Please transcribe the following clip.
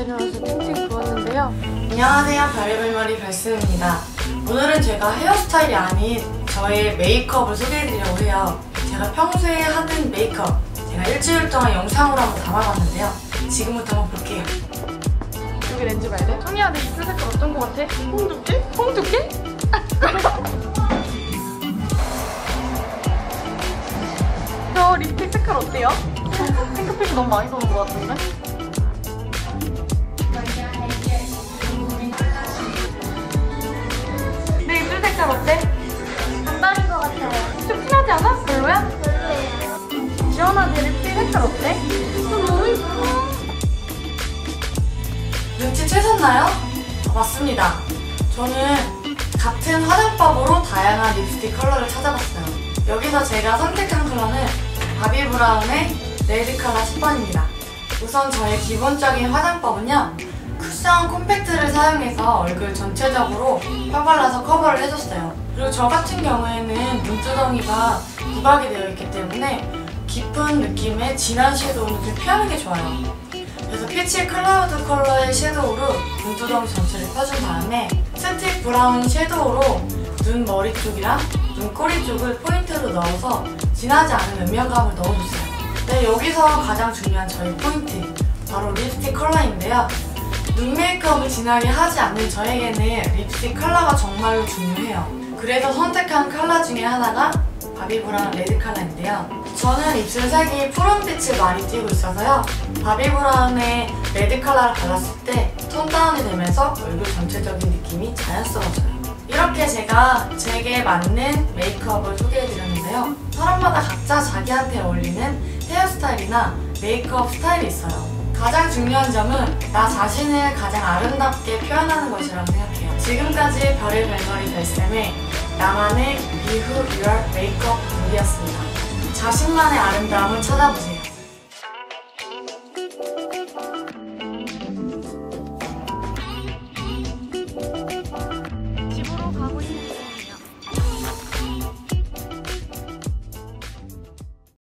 일어나서 팅팅 부었는데요. 안녕하세요 별의별 머리 별쌤입니다 오늘은 제가 헤어스타일이 아닌 저의 메이크업을 소개해드리려고 해요 제가 평소에 하는 메이크업 제가 일주일 동안 영상으로 한번 담아봤는데요 지금부터 한번 볼게요 여기 렌즈 봐야 돼. 청이야, 내 입술 색깔 어떤 거 같아? 홍두깨? 홍두깨? 저 립스틱 색깔 어때요? 핑크빛이 너무 많이 도는 것 같은데? 별로야? 별로예요. 지원아, 내 립스틱 색깔 어때? 너무 예뻐. 눈치채셨나요? 어, 맞습니다 저는 같은 화장법으로 다양한 립스틱 컬러를 찾아봤어요 여기서 제가 선택한 컬러는 바비 브라운의 레드 컬러 10번입니다 우선 저의 기본적인 화장법은요 쿠션 콤팩트를 사용해서 얼굴 전체적으로 펴발라서 커버를 해줬어요 그리고 저 같은 경우에는 눈두덩이가 부각이 되어 있기 때문에 깊은 느낌의 진한 섀도우는 좀 피하는 게 좋아요 그래서 피치 클라우드 컬러의 섀도우로 눈두덩이 전체를 펴준 다음에 스틱 브라운 섀도우로 눈 머리 쪽이랑 눈꼬리 쪽을 포인트로 넣어서 진하지 않은 음영감을 넣어줬어요. 네, 여기서 가장 중요한 저희 포인트 바로 립스틱 컬러인데요. 눈 메이크업을 진하게 하지 않는 저에게는 립스틱 컬러가 정말로 중요해요. 그래서 선택한 컬러 중에 하나가 바비브라운 레드 컬러인데요. 저는 입술 색이 푸른빛을 많이 띠고 있어서요. 바비브라운의 레드 컬러를 발랐을 때 톤 다운이 되면서 얼굴 전체적인 느낌이 자연스러워져요. 이렇게 제가 제게 맞는 메이크업을 소개해드렸는데요. 사람마다 각자 자기한테 어울리는 헤어스타일이나 메이크업 스타일이 있어요. 가장 중요한 점은 나 자신을 가장 아름답게 표현하는 것이라고 생각해요. 지금까지 별의 별머리 별쌤의 나만의 비후 유얼 메이크업 룩이었습니다. 자신만의 아름다움을 찾아보세요.